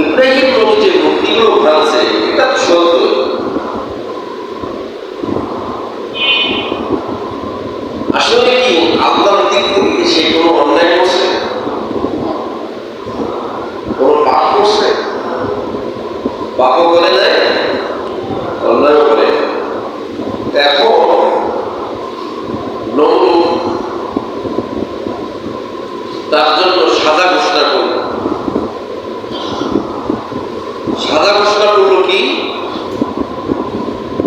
ইব্রাহিম নবী যে মূর্তিগুলো ভাঙছে, এটা সত্য। আসলে কি আল্লাহর দিক থেকে সে কোনো অন্যায় করছে? কোনো পাপ করছে? পাপও করে নাই অন্যায় করে এখন নমরুদ তার জন্য সাদা ঘোষণা করল সাদা ঘোষণা করল কি?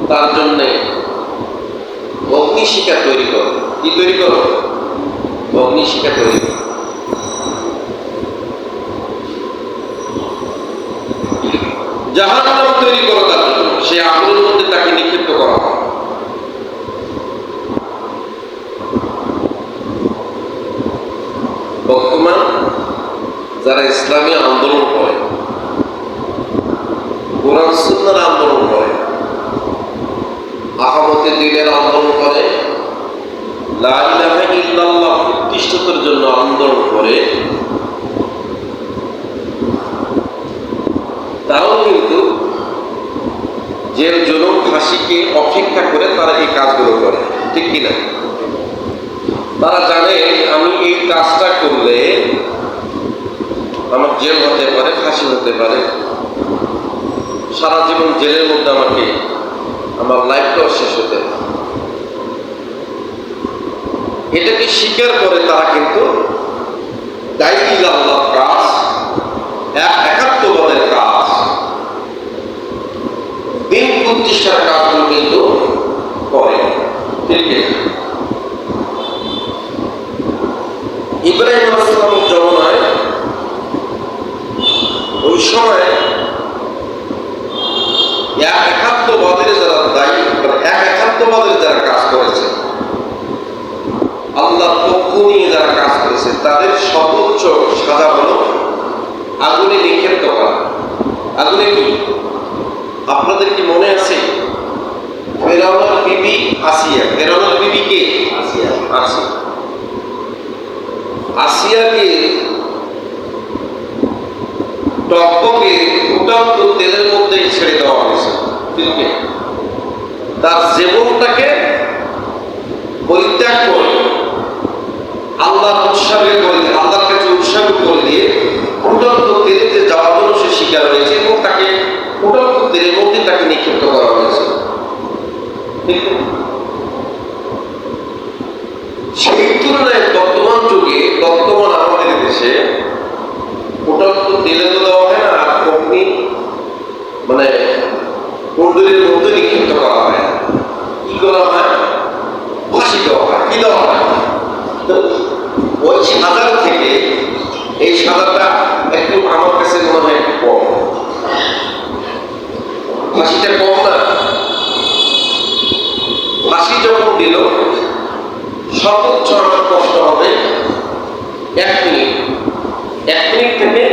তার জন্য অগ্নিশিখা তৈরি করো। কি তৈরি করো? অগ্নিশিখা তৈরি করো। জাহান্নাম তৈরি করো তার জন্য। সে আগুনের মধ্যে তাকে নিক্ষিপ্ত করা হয়। বর্তমান যারা ইসলামী আন্দোলন করে কোরআন সুন্নার আন্দোলন করে আহমতে দিনের আন্দোলন করে। লা ইলাহা ইল্লাল্লাহ প্রতিষ্ঠিতের জন্য আন্দোলন করে। তাও কিন্তু জেল জুলুম, ফাঁসিকে অপেক্ষা করে তারা এই কাজগুলো করে, ঠিক কিনা? তারা জানে, আমি এই কাজটা করলে আমার জেল হতে পারে, ফাঁসি হতে পারে। সারা জীবন জেলের মধ্যে আমাকে আমার লাইফটাও শেষ হতে এটাকে স্বীকার করে তারা কিন্তু দায়ী আল্লাহ কাজ, এক একাত্মবাদের কাজ। দিন প্রতিষ্ঠার কাজগুলো কিন্তু করে। ঠিক আছে? ইব্রাহিম আসলামের জমানায় ওই সময় এক একাত্মবাদের যারা দায়ী মানে এক একাত্মবাদের যারা কাজ করেছে আল্লাহর পক্ষ নিয়ে যারা কাজ করেছে তাদের সর্বোচ্চ সাজা হলো আগুনে নিক্ষেপ্ত করা। আগুনে কি? আপনাদের কি মনে আছে? বিবি আসিয়া বিবি কে? আসিয়া। আসিয়া। আসিয়াকে ফুটান্ত তেলের মধ্যে ছেড়ে দেওয়া হয়েছে। তার জীবনটাকে পরিত্যাগ করে আল্লাহর উৎসর্গে করে দিয়ে আল্লাহর কাছে উৎসর্গ করে দিয়ে ফুটন্ত তেলেতে যাওয়ার শিকার হয়েছে এবং তাকে ফুটন্ত তেলের মধ্যে তাকে নিক্ষিপ্ত করা হয়েছে। সেই তুলনায় বর্তমান যুগে, বর্তমান আমাদের দেশে ফুটন্ত তেলে তো দেওয়া হয় না, আর অগ্নি মানে কুণ্ডলীর মধ্যে নিক্ষিপ্ত করা হয়। কি করা হয়? ফাঁসি দেওয়া হয়। কি দেওয়া হয়? তো ওই সাদার থেকে এই সাদাটা একটু আমার কাছে মনে হয় একটু কম ফাঁসিটা কম ফাঁসি যখন দিল, সর্বোচ্চ আমার কষ্ট হবে এক মিনিট। এক মিনিট থেকে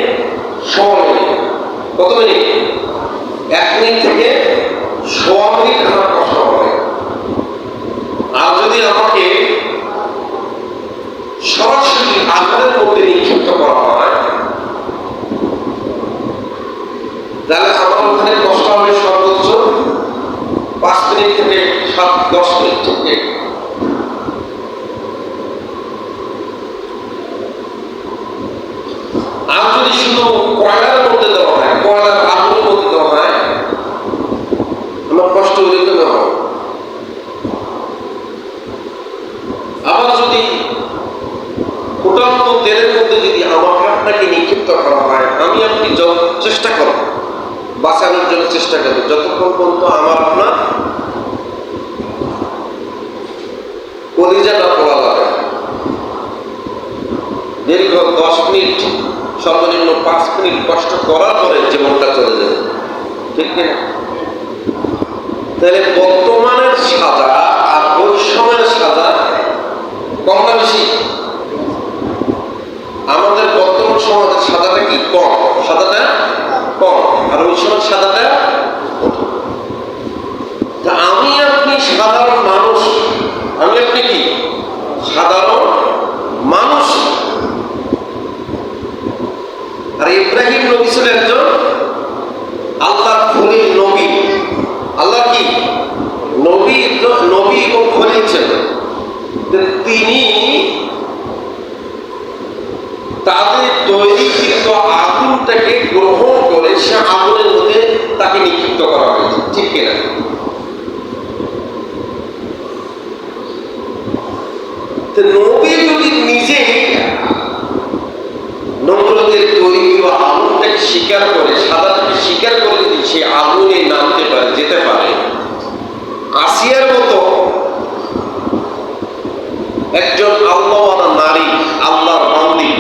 সময় কত মিনিট? এক মিনিট থেকে সোয়া মিনিট আমার কষ্ট হবে আর যদি আমাকে সরাসরি আগুনের মধ্যে নিক্ষিপ্ত করা হয় তাহলে আমার ওখানে কষ্ট হবে সর্বোচ্চ পাঁচ মিনিট থেকে সাত দশ মিনিট থেকে শুধু কয়লার মধ্যে দেওয়া হয়, কয়লার মধ্যে দেওয়া হয়, আমার কষ্ট আবার যদি ফুটন্ত তেলের মধ্যে যদি আমাকে আপনাকে নিক্ষিপ্ত করা হয়, আমি আপনি চেষ্টা করব, বাঁচানোর জন্য চেষ্টা করব, যতক্ষণ পর্যন্ত আমার আপনার কলিজাটা পড়া লাগে। দীর্ঘ দশ মিনিট, সর্বনিম্ন পাঁচ মিনিট কষ্ট করার পরে জীবনটা চলে যাবে ঠিক কিনা তাহলে বর্তমানের সাজা আর ওই সময়ের সাজা কম না বেশি? আমাদের বর্তমান সমাজের সাদাটা কি? কম। সাদাটা কম। আর ওই সময় সাদাটা তা আমি আপনি সাধারণ মানুষ আমি আপনি কি সাধারণ মানুষ আর ইব্রাহিম নবী ছিল একজন আল্লাহ খলিল নবী। আল্লাহ কি? নবী নবী ও খলিল ছিল তিনি তাদের তৈরিকৃত আগুনটাকে গ্রহণ করে সে আগুনের মধ্যে তাকে নিক্ষিপ্ত করা হয়েছে ঠিক কিনা তো নবী যদি নিজে নমরুদের তৈরি বা আগুনটাকে স্বীকার করে, সাদাটাকে স্বীকার করে যদি সে আগুনে নামতে পারে, যেতে পারে, আসিয়ার মতো একজন আল্লাহওয়ালা নারী, আল্লাহর বান্দি,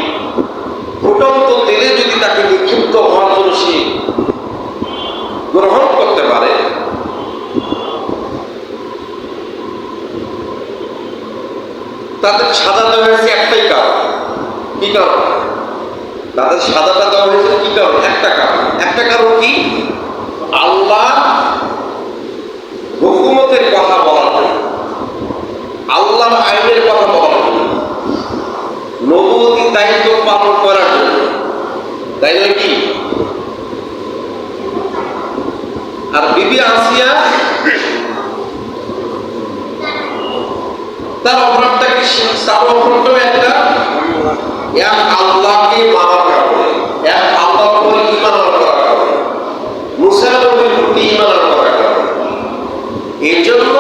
ফুটন্ত তেলে যদি তাকে নিক্ষিপ্ত হওয়ার জন্য সে গ্রহণ করতে পারে, তাদের সাদা দেওয়া হয়েছে একটাই কারণ। কি কারণ? তাদের সাদাটা দেওয়া হয়েছে কি কারণ? একটা কারণ। একটা কারণ কি? আল্লাহ হুকুমতের কথা বলার জন্য, আল্লাহর আইনের কথা বলার জন্য নবতী দায়িত্ব পালন করার জন্য। তাই নয় কি? আর বিবি আসিয়া তার অপরাধটা কি তার অপরাধটাও একটা এক আল্লাহকে মানার কারণে, এক আল্লাহ উপর ইমান করার কারণে, মুসা নবীর প্রতি ইমান করার কারণে। এই জন্য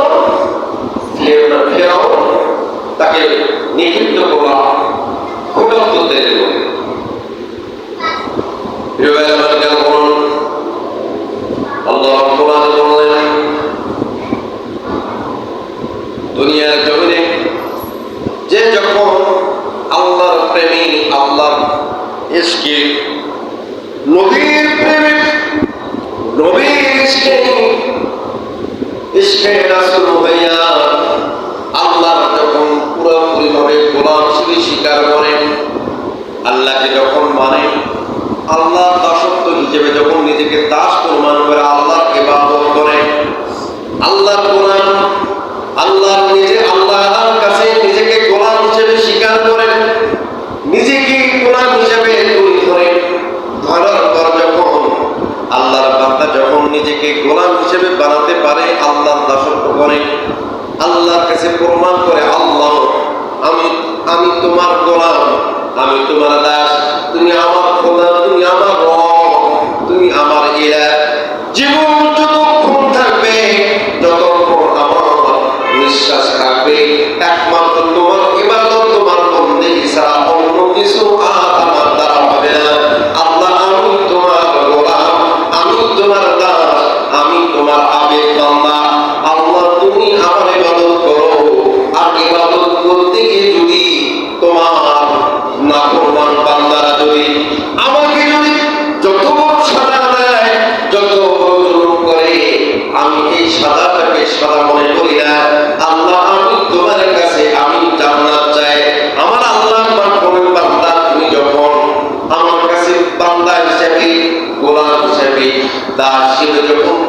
ফেরাও তাকে নিষিদ্ধ করা তেলে বলে প্রিয় ভাই আমার কেন বলুন আল্লাহ কোরআন বললেন দুনিয়ার জমিনে যে যখন আল্লাহর প্রেমী আল্লাহর ইসকে নবীর প্রেমে গোলাম আল্লাহকে যখন মানে দাসত্ব হিসেবে যখন নিজেকে দাস প্রমাণ করে আল্লাহর ইবাদত করে, আল্লাহর কোরআন আল্লাহ নিজে আল্লাহর কাছে নিজেকে গোলাম হিসেবে স্বীকার করেন নিজেকে গোলাম হিসেবে তৈরি করেন ধরার পর যখন আল্লাহর বান্দা যখন নিজেকে গোলাম হিসেবে বানাতে পারে আল্লাহর দাসত্ব করে। আল্লাহর কাছে প্রমাণ করে, আল্লাহ, আমি আমি তোমার গোলাম, আমি তোমার দাস, তুমি the Jepun